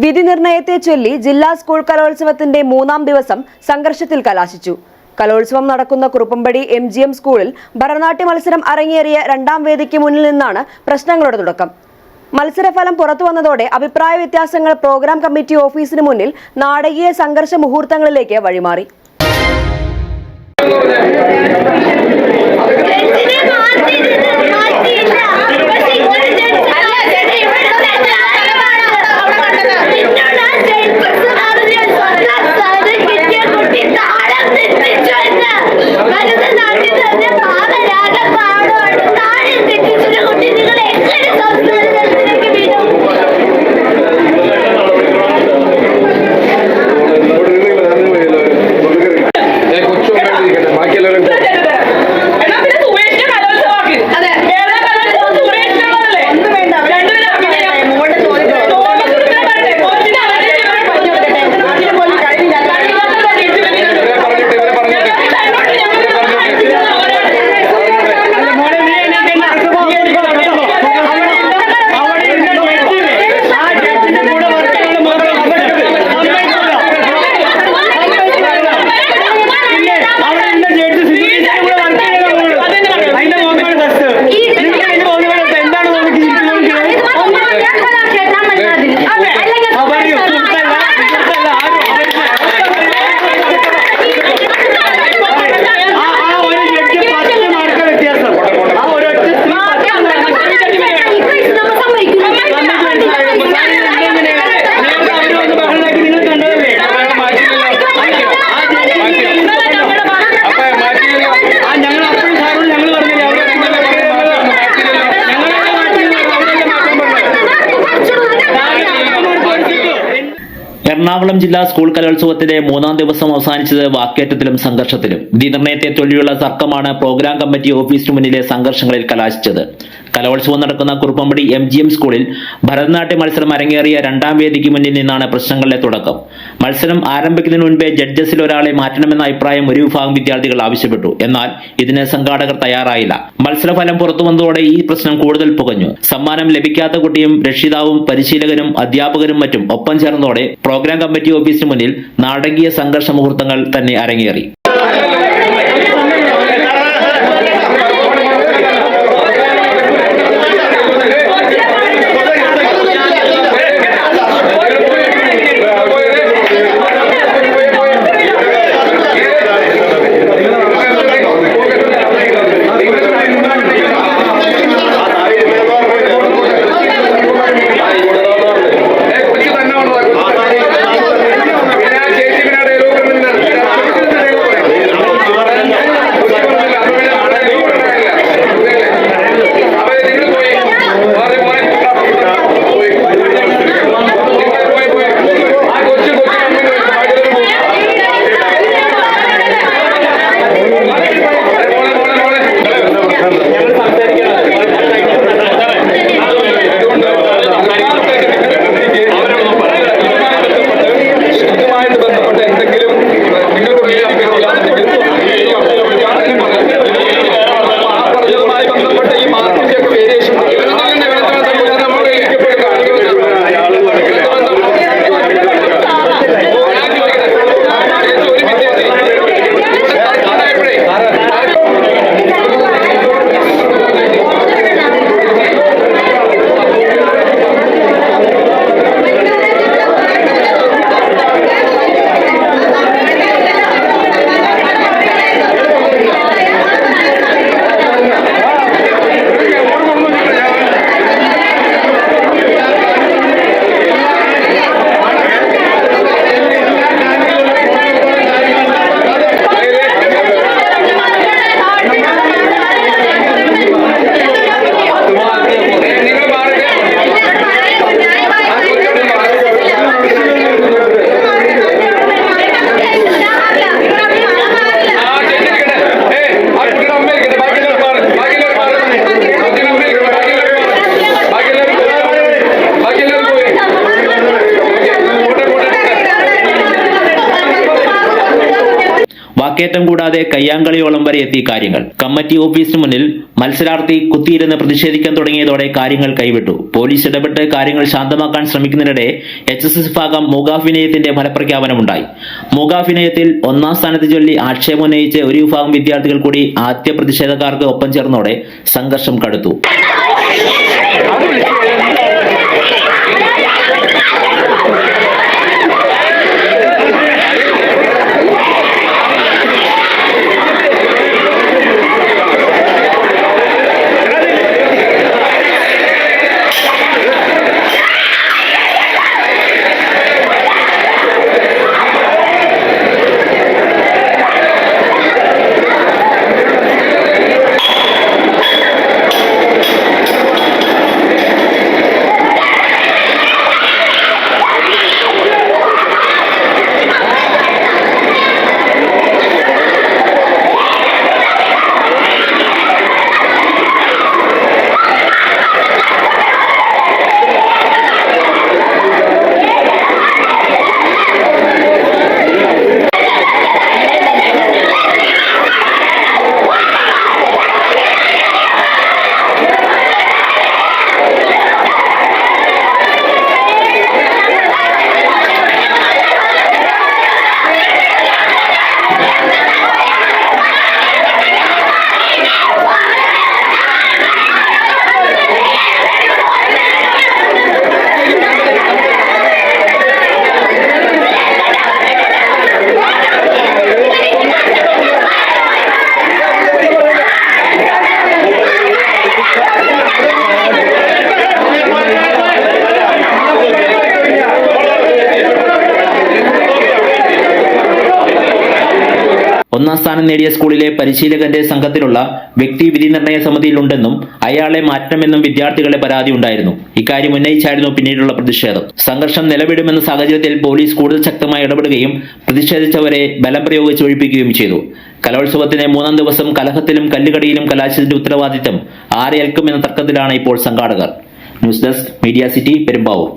വിധി നിർണയത്തെ ചൊല്ലി ജില്ലാ സ്കൂൾ കലോത്സവത്തിന്റെ മൂന്നാം ദിവസം സംഘർഷത്തിൽ കലാശിച്ചു. കലോത്സവം നടക്കുന്ന കുറുപ്പമ്പടി എം ജി എം സ്കൂളിൽ ഭരതനാട്യ മത്സരം അരങ്ങേറിയ രണ്ടാം വേദിക്ക് മുന്നിൽ നിന്നാണ് പ്രശ്നങ്ങളുടെ തുടക്കം. മത്സരഫലം പുറത്തു വന്നതോടെ അഭിപ്രായ വ്യത്യാസങ്ങൾ പ്രോഗ്രാം കമ്മിറ്റി ഓഫീസിന് മുന്നിൽ നാടകീയ സംഘർഷ മുഹൂർത്തങ്ങളിലേക്ക് വഴിമാറി. എറണാകുളം ജില്ലാ സ്കൂൾ കലോത്സവത്തിന്റെ മൂന്നാം ദിവസം അവസാനിച്ചത് വാക്കേറ്റത്തിലും സംഘർഷത്തിലും. വിധി നിർണയത്തെ ചൊല്ലിയുള്ള തർക്കമാണ് പ്രോഗ്രാം കമ്മിറ്റി ഓഫീസിനു മുന്നിലെ സംഘർഷങ്ങളിൽ കലാശിച്ചത്. കലോത്സവം നടക്കുന്ന കുറുപ്പമ്പടി എം ജി എം സ്കൂളിൽ ഭരതനാട്യ മത്സരം അരങ്ങേറിയ രണ്ടാം വേദിക്ക് മുന്നിൽ നിന്നാണ് പ്രശ്നങ്ങളുടെ തുടക്കം. മത്സരം ആരംഭിക്കുന്നതിന് മുൻപേ ജഡ്ജസിൽ ഒരാളെ മാറ്റണമെന്ന അഭിപ്രായം ഒരു വിഭാഗം വിദ്യാർത്ഥികൾ ആവശ്യപ്പെട്ടു. എന്നാൽ ഇതിന് സംഘാടകർ തയ്യാറായില്ല. മത്സരഫലം പുറത്തു വന്നതോടെ ഈ പ്രശ്നം കൂടുതൽ പുകഞ്ഞു. സമ്മാനം ലഭിക്കാത്ത കുട്ടിയും രക്ഷിതാവും പരിശീലകനും അധ്യാപകരും മറ്റും ഒപ്പം ചേർന്നതോടെ പ്രോഗ്രാം കമ്മിറ്റി ഓഫീസിന് മുന്നിൽ നാടകീയ സംഘർഷ മുഹൂർത്തങ്ങൾ തന്നെ അരങ്ങേറി. വാക്കേറ്റം കൂടാതെ കയ്യാങ്കളിയോളം വരെ എത്തി കാര്യങ്ങൾ. കമ്മിറ്റി ഓഫീസിന് മുന്നിൽ മത്സരാർത്ഥി കുത്തിയിരുന്ന് പ്രതിഷേധിക്കാൻ തുടങ്ങിയതോടെ കാര്യങ്ങൾ കൈവിട്ടു. പോലീസ് ഇടപെട്ട് കാര്യങ്ങൾ ശാന്തമാക്കാൻ ശ്രമിക്കുന്നതിനിടെ എച്ച് എസ് എസ് ഭാഗം മൂകാഭിനയത്തിന്റെ ഫലപ്രഖ്യാപനമുണ്ടായി. മൂകാഭിനയത്തിൽ ഒന്നാം സ്ഥാനത്ത് ചൊല്ലി ആക്ഷേപമുന്നയിച്ച് ഒരു വിഭാഗം വിദ്യാർത്ഥികൾ കൂടി ആദ്യ പ്രതിഷേധക്കാർക്ക് ഒപ്പം ചേർന്നോടെ സംഘർഷം കടുത്തു. ഒന്നാം സ്ഥാനം നേടിയ സ്കൂളിലെ പരിശീലകന്റെ സംഘത്തിലുള്ള വ്യക്തി വിധി നിർണയ സമിതിയിലുണ്ടെന്നും അയാളെ മാറ്റണമെന്നും വിദ്യാർത്ഥികളുടെ പരാതി ഉണ്ടായിരുന്നു. ഇക്കാര്യം ഉന്നയിച്ചായിരുന്നു പിന്നീടുള്ള പ്രതിഷേധം. സംഘർഷം നിലവിടുമെന്ന സാഹചര്യത്തിൽ പോലീസ് കൂടുതൽ ശക്തമായി ഇടപെടുകയും പ്രതിഷേധിച്ചവരെ ബലം പ്രയോഗിച്ച് ഒഴിപ്പിക്കുകയും ചെയ്തു. കലോത്സവത്തിന് മൂന്നാം ദിവസം കലഹത്തിലും കല്ലുകടിയിലും കലാശത്തിന്റെ ഉത്തരവാദിത്തം ആരെ ഏൽക്കുമെന്ന തർക്കത്തിലാണ് ഇപ്പോൾ സംഘാടകർ. News desk media city Perumbavoor.